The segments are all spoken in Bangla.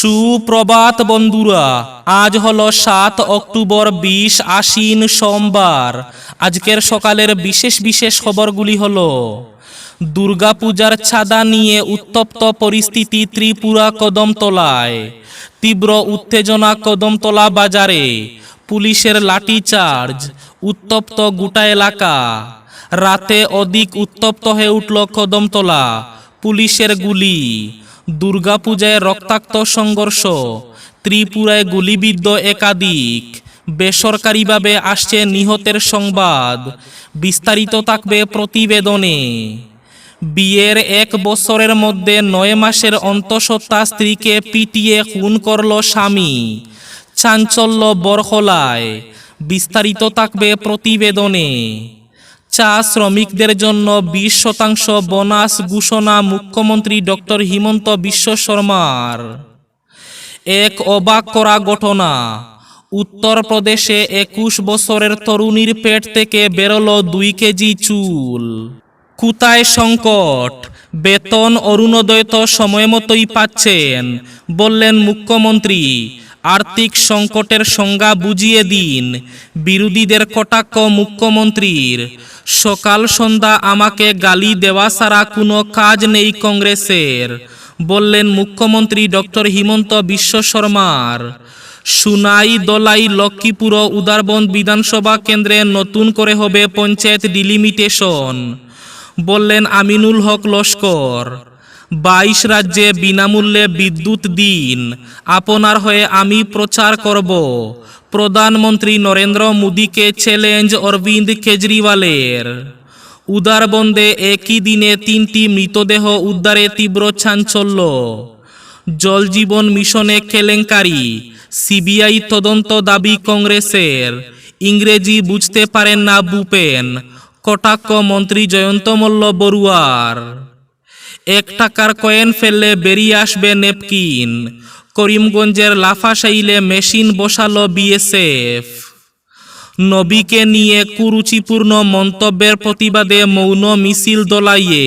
সুপ্রভাত বন্ধুরা, আজ হলো সাত অক্টোবর বিশ আশ্বিন সোমবার। আজকের সকালের বিশেষ বিশেষ খবরগুলি হলো, দুর্গাপূজার ছাদা নিয়ে উত্তপ্ত পরিস্থিতি ত্রিপুরা কদমতলায়, তীব্র উত্তেজনা কদমতলা বাজারে, পুলিশের লাঠিচার্জ, উত্তপ্ত গোটা এলাকা। রাতে অধিক উত্তপ্ত হয়ে উঠল কদমতলা, পুলিশের গুলি। দুর্গাপূজায় রক্তাক্ত সংঘর্ষ, ত্রিপুরায় গুলিবিদ্ধ একাধিক, বেসরকারিভাবে আসছে নিহতের সংবাদ, বিস্তারিত থাকবে প্রতিবেদনে। বিয়ের এক বছরের মধ্যে নয় মাসের অন্তঃসত্ত্বা স্ত্রীকে পিটিয়ে খুন করল স্বামী, চাঞ্চল্য বরখলায়। বিস্তারিত থাকবে প্রতিবেদনে। চা শ্রমিকদের জন্য বিশ শতাংশ বোনাস ঘোষণা মুখ্যমন্ত্রী ডক্টর হিমন্ত বিশ্ব শর্মার। এক অবাক করা ঘটনা। উত্তরপ্রদেশে একুশ বছরের তরুণীর পেট থেকে বেরোলো দুই কেজি চুল। কুতায় সংকট। বেতন অরুণোদয় তো সময় মতোই পাচ্ছেন, বললেন মুখ্যমন্ত্রী। আর্থিক সংকটের সংজ্ঞা বুঝিয়ে দিন। বিরোধীদের কটাক্ষ মুখ্যমন্ত্রীর। সকাল সন্ধ্যা আমাকে গালি দেওয়া ছাড়া কোনো কাজ নেই কংগ্রেসের, বললেন মুখ্যমন্ত্রী ডক্টর হিমন্ত বিশ্ব শর্মার। সুনাই দলাই লক্ষ্মীপুর উদারবন্দ বিধানসভা কেন্দ্রে নতুন করে হবে পঞ্চায়েত ডিলিমিটেশন, বললেন আমিনুল হক লস্কর। বাইশ রাজ্যে বিনামূল্যে বিদ্যুৎ দিন। আপনার হয়ে আমি প্রচার করব। প্রধানমন্ত্রী নরেন্দ্র মোদীকে চ্যালেঞ্জ অরবিন্দ কেজরিওয়ালের। উদারবন্দে একই দিনে তিনটি মৃতদেহ উদ্ধারে তীব্র চাঞ্চল্য। জলজীবন মিশনে কেলেঙ্কারি, সিবিআই তদন্ত দাবি কংগ্রেসের। ইংরেজি বুঝতে পারেন না বুপেন, কটাক্ষ মন্ত্রী জয়ন্ত মল্ল বড়ুয়ার। এক টাকার কয়েন ফেললে বেরিয়ে আসবে নেপকিন। করিমগঞ্জের লাফাশাইলে মেশিন বসালো বিএসএফ। নবীকে নিয়ে কুরুচিপূর্ণ মন্তব্যের প্রতিবাদে মৌন মিছিল দোলাইয়ে।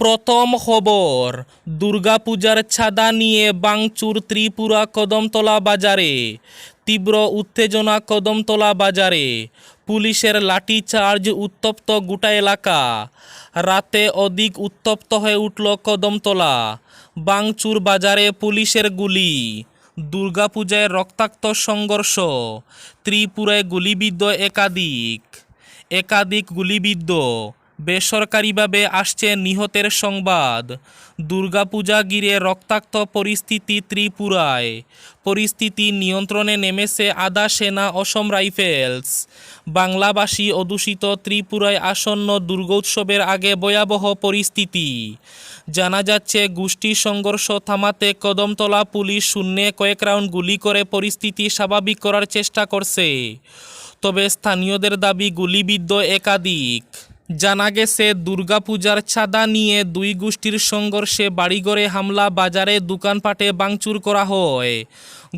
প্রথম খবর দুর্গাপূজার ছাদা নিয়ে বাংচুর ত্রিপুরা কদমতলা বাজারে, তীব্র উত্তেজনা কদমতলা বাজারে, পুলিশের লাঠিচার্জ উত্তপ্ত গোটা এলাকা, রাতে অধিক উত্তপ্ত হয়ে উঠল কদমতলা, বাংচুর বাজারে পুলিশের গুলি দুর্গাপূজায় রক্তাক্ত সংঘর্ষ, ত্রিপুরায় গুলিবিদ্ধ একাধিক একাধিক গুলিবিদ্ধ বেসরকারিভাবে আসছে নিহতের সংবাদ। দুর্গাপূজা ঘিরে রক্তাক্ত পরিস্থিতি ত্রিপুরায়। পরিস্থিতি নিয়ন্ত্রণে নেমেছে আধা সেনা অসম রাইফেলস। বাংলাভাষী অদূষিত ত্রিপুরায় আসন্ন দুর্গোৎসবের আগে ভয়াবহ পরিস্থিতি। জানা যাচ্ছে, গোষ্ঠী সংঘর্ষ থামাতে কদমতলা পুলিশ শূন্যে কয়েক রাউন্ড গুলি করে পরিস্থিতি স্বাভাবিক করার চেষ্টা করছে। তবে স্থানীয়দের দাবি, গুলিবিদ্ধ একাধিক। জানা গেছে, দুর্গাপূজার ছাদা নিয়ে দুই গোষ্ঠীর সংঘর্ষে বাড়িঘরে হামলা, বাজারে দোকানপাটে ভাঙচুর করা হয়।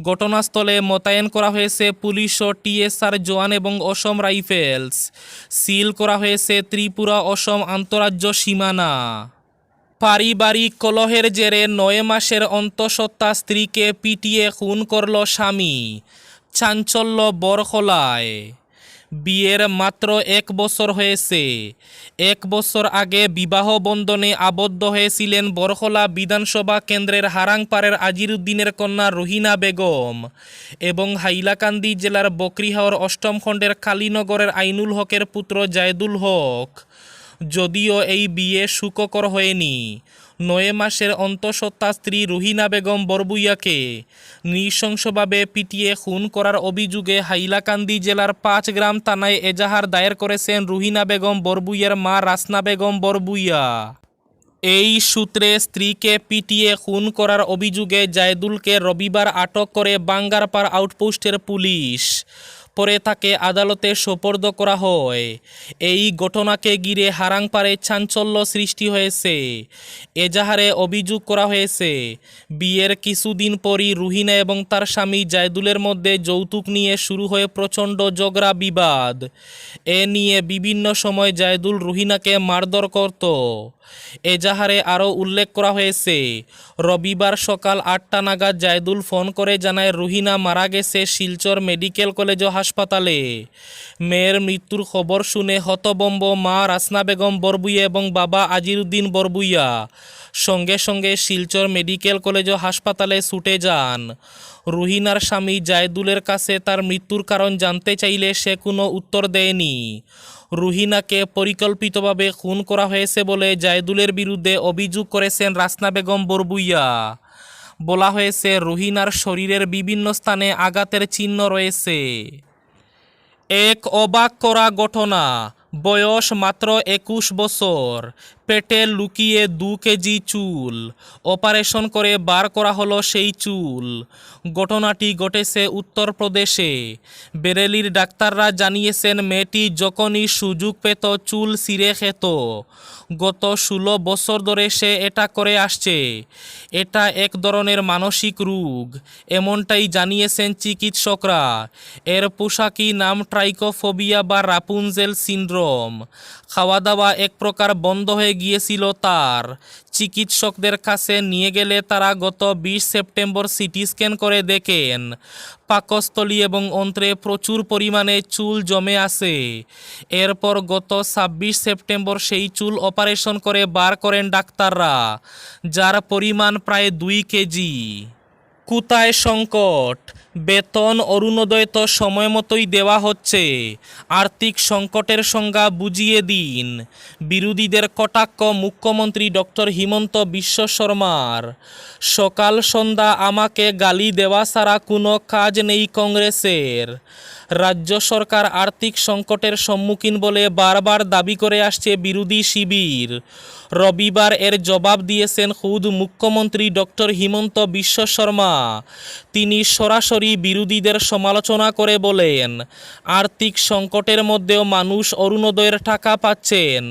ঘটনাস্থলে মোতায়েন করা হয়েছে পুলিশ ও টিএসআর জওয়ান এবং অসম রাইফেলস। সিল করা হয়েছে ত্রিপুরা অসম আন্তরাজ্য সীমানা। পারিবারিক কলহের জেরে নয় মাসের অন্তঃসত্ত্বা স্ত্রীকে পিটিয়ে খুন করল স্বামী। চাঞ্চল্য বরখলায়। বিয়ের মাত্র এক বছর হয়েছে। এক বছর আগে বিবাহ বন্ধনে আবদ্ধ হয়েছিলেন বরখলা বিধানসভা কেন্দ্রের হারাংপাড়ের আজিরুদ্দিনের কন্যা রুহিনা বেগম এবং হাইলাকান্দি জেলার বকরিহাওর অষ্টম খণ্ডের কালীনগরের আইনুল হকের পুত্র জায়দুল হক। যদিও এই বিয়ে সুখকর হয়নি। নয় মাসের অন্তঃসত্ত্বা স্ত্রী রুহিনা বেগম বরবুইয়াকে নৃশংসভাবে পিটিয়ে খুন করার অভিযোগে হাইলাকান্দি জেলার পাঁচ গ্রাম থানায় এজাহার দায়ের করেছেন রুহিনা বেগম বরবুইয়ার মা রাসনা বেগম বরবুইয়া। এই সূত্রে স্ত্রীকে পিটিয়ে খুন করার অভিযোগে জায়দুলকে রবিবার আটক করে বাঙ্গারপাড় আউটপোস্টের পুলিশ। পরে তাকে আদালতে সোপর্দ করা হয়। এই ঘটনাকে ঘিরে হারাংপাড়ে চাঞ্চল্য সৃষ্টি হয়েছে। এজাহারে অভিযোগ করা হয়েছে, বিয়ের কিছুদিন পরই রুহিনা এবং তার স্বামী জায়দুলের মধ্যে যৌতুক নিয়ে শুরু হয়ে প্রচণ্ড ঝগড়া, বিবাদ। এ নিয়ে বিভিন্ন সময় জায়দুল রুহিনাকে মারধর করত। এজাহারে আরও উল্লেখ করা হয়েছে, রবিবার সকাল আটটা নাগাদ জায়দুল ফোন করে জানায়, রুহিনা মারা গেছে শিলচর মেডিকেল কলেজ ও হাসপাতালে। মেয়ের মৃত্যুর খবর শুনে হতবম্ব মা রাসনা বেগম বরবুইয়া এবং বাবা আজিরুদ্দিন বরবুইয়া সঙ্গে সঙ্গে শিলচর মেডিকেল কলেজ ও হাসপাতালে ছুটে যান। রুহিনার স্বামী জায়দুলের কাছে তার মৃত্যুর কারণ জানতে চাইলে সে কোনো উত্তর দেয়নি। রুহিনাকে পরিকল্পিতভাবে খুন করা হয়েছে বলে জায়দুলের বিরুদ্ধে অভিযোগ করেছেন রাসনা বেগম বরবুইয়া। বলা হয়েছে, রুহিনার শরীরের বিভিন্ন স্থানে আঘাতের চিহ্ন রয়েছে। এক অবাক করা ঘটনা, বয়স মাত্র একুশ বছর। পেটে লুকিয়ে দু কেজি চুল। অপারেশন করে বার করা হলো সেই চুল। ঘটনাটি ঘটেছে উত্তরপ্রদেশে। বেরেলির ডাক্তাররা জানিয়েছেন, মেয়েটি যখনই সুযোগ পেত, চুল সিরে খেত। গত ষোলো বছর ধরে সে এটা করে আসছে। এটা এক ধরনের মানসিক রোগ, এমনটাই জানিয়েছেন চিকিৎসকরা। এর পোশাকি নাম ট্রাইকোফোবিয়া বা রাপুনজেল সিনড্রোম। খাওয়া দাওয়া এক প্রকার বন্ধ হয়ে গিয়েছিল তার। চিকিৎসকদের কাছে নিয়ে গেলে তারা গত বিশ সেপ্টেম্বর সিটি স্ক্যান করে দেখেন। পাকস্থলী এবং অন্ত্রে প্রচুর পরিমাণে চুল জমে আছে। এরপর গত ছাব্বিশ সেপ্টেম্বর সেই চুল অপারেশন করে বার করেন ডাক্তাররা, যার পরিমাণ প্রায় দুই কেজি। কুতায় সংকট বেতন অরুণোদয় তো সময় মতোই দেওয়া হচ্ছে। আর্থিক সংকটের সংজ্ঞা বুঝিয়ে দিন। বিরোধীদের কটাক্ষ মুখ্যমন্ত্রী ডক্টর হিমন্ত বিশ্ব শর্মার। সকাল সন্ধ্যা আমাকে গালি দেওয়া ছাড়া কোনো কাজ নেই কংগ্রেসের। রাজ্য সরকার আর্থিক সংকটের সম্মুখীন বলে বারবার দাবি করে আসছে বিরোধী শিবির। রবিবার এর জবাব দিয়েছেন খুদ মুখ্যমন্ত্রী ডক্টর হিমন্ত বিশ্ব শর্মা। তিনি সরাসরি বিরোধীদের সমালোচনা করে বলেন, আর্থিক সংকটের মধ্যেও মানুষ অরুণোদয়ের টাকা পাচ্ছেন,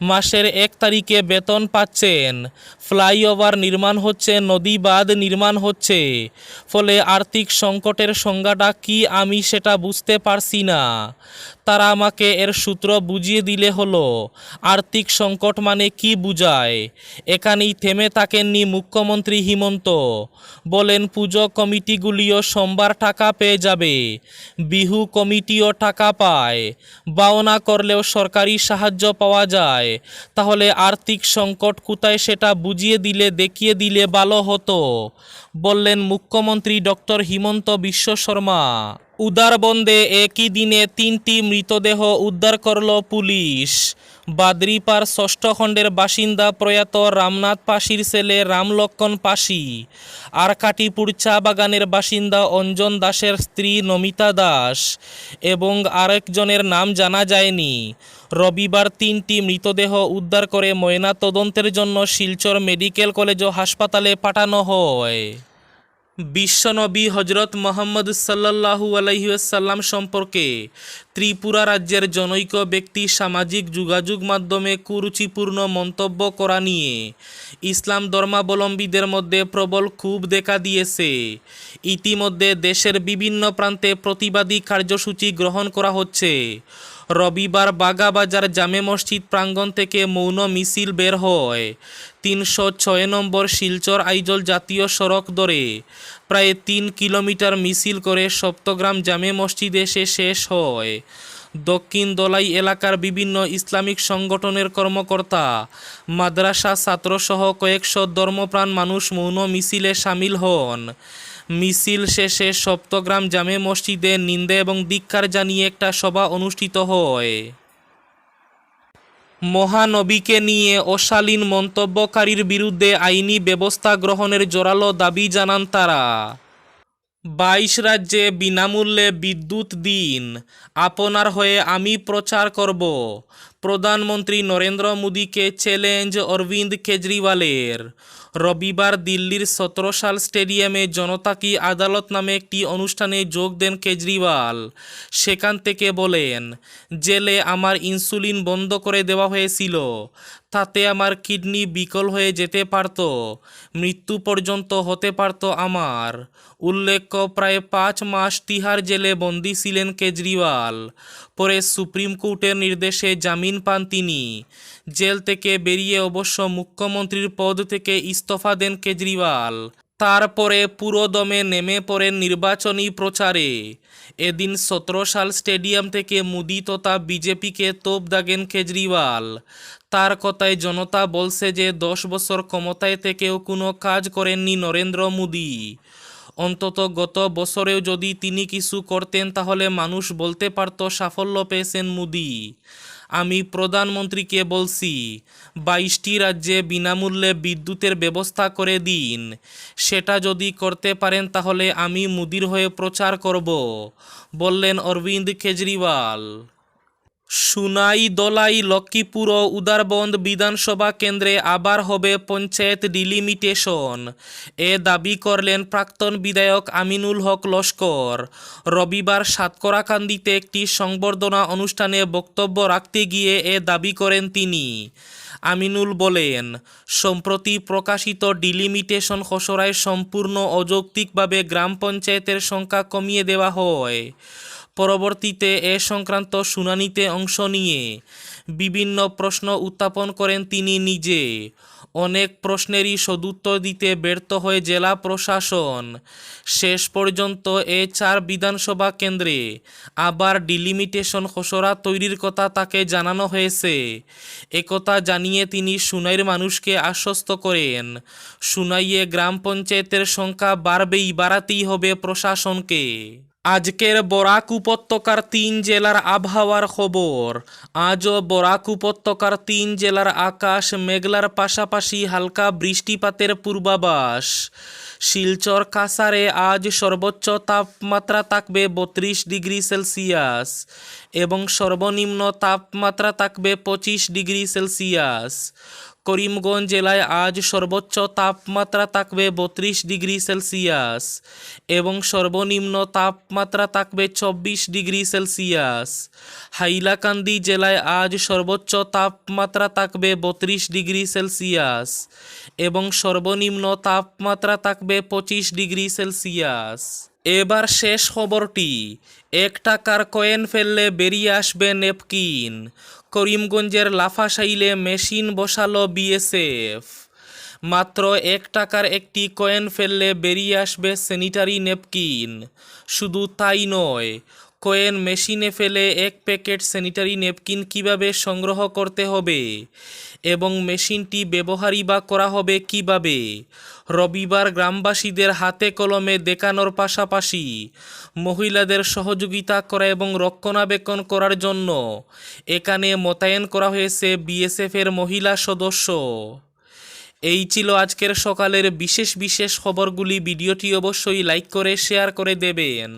মাসের এক তারিখে বেতন পাচ্ছেন, ফ্লাইওভার নির্মাণ হচ্ছে, নদী বাঁধ নির্মাণ হচ্ছে, ফলে আর্থিক সংকটের সংজ্ঞাটা কি আমি সেটা বুঝতে পারছি না। তারা আমাকে এর সূত্র বুঝিয়ে দিলে হলো। আর্থিক সংকট মানে কি বুঝায়? এখানেই থেমে থাকেননি মুখ্যমন্ত্রী হিমন্ত। বলেন, পুজো কমিটিগুলিও সোমবার টাকা পেয়ে যাবে। বিহু কমিটিও টাকা পায়। বাওনা করলেও সরকারি সাহায্য পাওয়া যায়। তাহলে আর্থিক সংকট কোথায় সেটা বুঝিয়ে দিলে, দেখিয়ে দিলে ভালো হতো। বললেন মুখ্যমন্ত্রী ডক্টর হিমন্ত বিশ্ব শর্মা। উদারবন্দে একই দিনে তিনটি মৃতদেহ উদ্ধার করল পুলিশ। বাদরিপার ষষ্ঠ খণ্ডের বাসিন্দা প্রয়াত রামনাথ পাশির ছেলে রামলক্ষণ পাশি। আর কাটিপুর চা বাগানের বাসিন্দা অঞ্জন দাসের স্ত্রী নমিতা দাস এবং আরেকজনের নাম জানা যায়নি। রবিবার তিনটি মৃতদেহ উদ্ধার করে ময়না তদন্তের জন্য শিলচর মেডিকেল কলেজ ও হাসপাতালে পাঠানো হয়। বিশ্বনবী হজরত মোহাম্মদ সাল্লাহু আলহিউসাল্লাম সম্পর্কে ত্রিপুরা রাজ্যের জনৈক ব্যক্তি সামাজিক যোগাযোগ মাধ্যমে কুরুচিপূর্ণ মন্তব্য করা নিয়ে ইসলাম ধর্মাবলম্বীদের মধ্যে প্রবল ক্ষোভ দেখা দিয়েছে। ইতিমধ্যে দেশের বিভিন্ন প্রান্তে প্রতিবাদী কার্যসূচি গ্রহণ করা হচ্ছে। রবিবার বাগাবাজার জামে মসজিদ প্রাঙ্গণ থেকে মৌন মিছিল বের হয়। তিনশো ছয় নম্বর শিলচর আইজল জাতীয় সড়ক ধরে প্রায় তিন কিলোমিটার মিছিল করে সপ্তগ্রাম জামে মসজিদে এসে শেষ হয়। দক্ষিণ দলাই এলাকার বিভিন্ন ইসলামিক সংগঠনের কর্মকর্তা, মাদ্রাসা ছাত্রসহ কয়েকশো ধর্মপ্রাণ মানুষ মৌন মিছিলে সামিল হন। মিছিল শেষে সপ্তগ্রাম জামে মসজিদে নিন্দে এবং ধিক্কার জানিয়ে একটা সভা অনুষ্ঠিত হয়। মহানবীকে নিয়ে অশালীন মন্তব্যকারীর বিরুদ্ধে আইনি ব্যবস্থা গ্রহণের জোরালো দাবি জানান তারা। বাইশ রাজ্যে বিনামূল্যে বিদ্যুৎ দিন। আপনার হয়ে আমি প্রচার করব। প্রধানমন্ত্রী নরেন্দ্র মোদীকে চ্যালেঞ্জ অরবিন্দ কেজরিওয়ালের। রবিবার দিল্লির সতেরো সাল স্টেডিয়ামে জনতা কি আদালত নামে একটি অনুষ্ঠানে যোগ দেন কেজরিওয়াল? সেখান থেকে বলেন, জেলে আমার ইনসুলিন বন্ধ করে দেওয়া হয়েছিল। তাতে আমার কিডনি বিকল হয়ে যেতে পারত। মৃত্যু পর্যন্ত হতে পারত আমার। উল্লেখ্য, প্রায় পাঁচ মাস তিহার জেলে বন্দী ছিলেন কেজরিওয়াল। পরে সুপ্রিম কোর্টের নির্দেশে জামিন পান তিনি। জেল থেকে বেরিয়ে অবশ্য মুখ্যমন্ত্রীর পদ থেকে ইস্তফা দেন কেজরিওয়াল। তারপরে পুরোদমে নেমে পড়েন নির্বাচনী প্রচারে। এদিন সতেরো সাল স্টেডিয়াম থেকে মোদি তথা বিজেপিকে তোপ দাগেন কেজরিওয়াল। তার কথায় জনতা বলছে যে দশ বছর ক্ষমতায় থেকেও কোনো কাজ করেননি নরেন্দ্র মোদী। অন্তত গত বছরেও যদি তিনি কিছু করতেন, তাহলে মানুষ বলতে পারত, সাফল্য পেয়েছেন মোদি। আমি প্রধানমন্ত্রীকে বলছি, বাইশটি রাজ্যে বিনামূল্যে বিদ্যুতের ব্যবস্থা করে দিন। সেটা যদি করতে পারেন, তাহলে আমি মুদির হয়ে প্রচার করব, বললেন অরবিন্দ কেজরিওয়াল। সুনাই দলাই লক্ষ্মীপুর ও উদারবন্দ বিধানসভা কেন্দ্রে আবার হবে পঞ্চায়েত ডিলিমিটেশন। এ দাবি করলেন প্রাক্তন বিধায়ক আমিনুল হক লস্কর। রবিবার সাতকরাকান্দিতে একটি সংবর্ধনা অনুষ্ঠানে বক্তব্য রাখতে গিয়ে এ দাবি করেন তিনি। আমিনুল বলেন, সম্প্রতি প্রকাশিত ডিলিমিটেশন খসড়ায় সম্পূর্ণ অযৌক্তিকভাবে গ্রাম পঞ্চায়েতের সংখ্যা কমিয়ে দেওয়া হয়। পরবর্তীতে এ সংক্রান্ত শুনানিতে অংশ নিয়ে বিভিন্ন প্রশ্ন উত্থাপন করেন তিনি নিজে। অনেক প্রশ্নেরই সদুত্তর দিতে ব্যর্থ হয়ে জেলা প্রশাসন। শেষ পর্যন্ত এ চার বিধানসভা কেন্দ্রে আবার ডিলিমিটেশন খসড়া তৈরির কথা তাকে জানানো হয়েছে। একথা জানিয়ে তিনি সুনাইয়ের মানুষকে আশ্বস্ত করেন। সুনাইয়ে গ্রাম পঞ্চায়েতের সংখ্যা বাড়বেই, বাড়াতেই হবে প্রশাসনকে। আজকের বরাক উপত্যকার তিন জেলার আবহাওয়ার খবর। আজও বরাক উপত্যকার তিন জেলার আকাশ মেঘলার পাশাপাশি হালকা বৃষ্টিপাতের পূর্বাভাস। শিলচর কাসারে আজ সর্বোচ্চ তাপমাত্রা থাকবে বত্রিশ ডিগ্রি সেলসিয়াস এবং সর্বনিম্ন তাপমাত্রা থাকবে পঁচিশ ডিগ্রি সেলসিয়াস। করিমগঞ্জ জেলায় আজ সর্বোচ্চ তাপমাত্রা থাকবে বত্রিশ ডিগ্রি সেলসিয়াস এবং সর্বনিম্ন তাপমাত্রা থাকবে চব্বিশ ডিগ্রি সেলসিয়াস। হাইলাকান্দি জেলায় আজ সর্বোচ্চ তাপমাত্রা থাকবে বত্রিশ ডিগ্রি সেলসিয়াস এবং সর্বনিম্ন তাপমাত্রা থাকবে পঁচিশ ডিগ্রি সেলসিয়াস। এবার শেষ খবরটি, এক টাকার কয়েন ফেললে বেরিয়ে আসবে নেপকিন। করিমগঞ্জের লাফাশাইলে মেশিন বসালো বিএসএফ। মাত্র এক টাকার একটি কয়েন ফেললে বেরিয়ে আসবে স্যানিটারি নেপকিন। শুধু তাই নয় কয়েন মেশিনে ফেলে এক প্যাকেট স্যানিটারি নেপকিন কীভাবে সংগ্রহ করতে হবে এবং মেশিনটি ব্যবহারই বা করা হবে কীভাবে? রবিবার গ্রামবাসীদের হাতে কলমে দেখানোর পাশাপাশি মহিলাদের সহযোগিতা করা এবং রক্ষণাবেক্ষণ করার জন্য এখানে মোতায়েন করা হয়েছে বিএসএফের মহিলা সদস্য। এই ছিল আজকের সকালের বিশেষ বিশেষ খবরগুলি। ভিডিওটি অবশ্যই লাইক করে, শেয়ার করে দেবেন।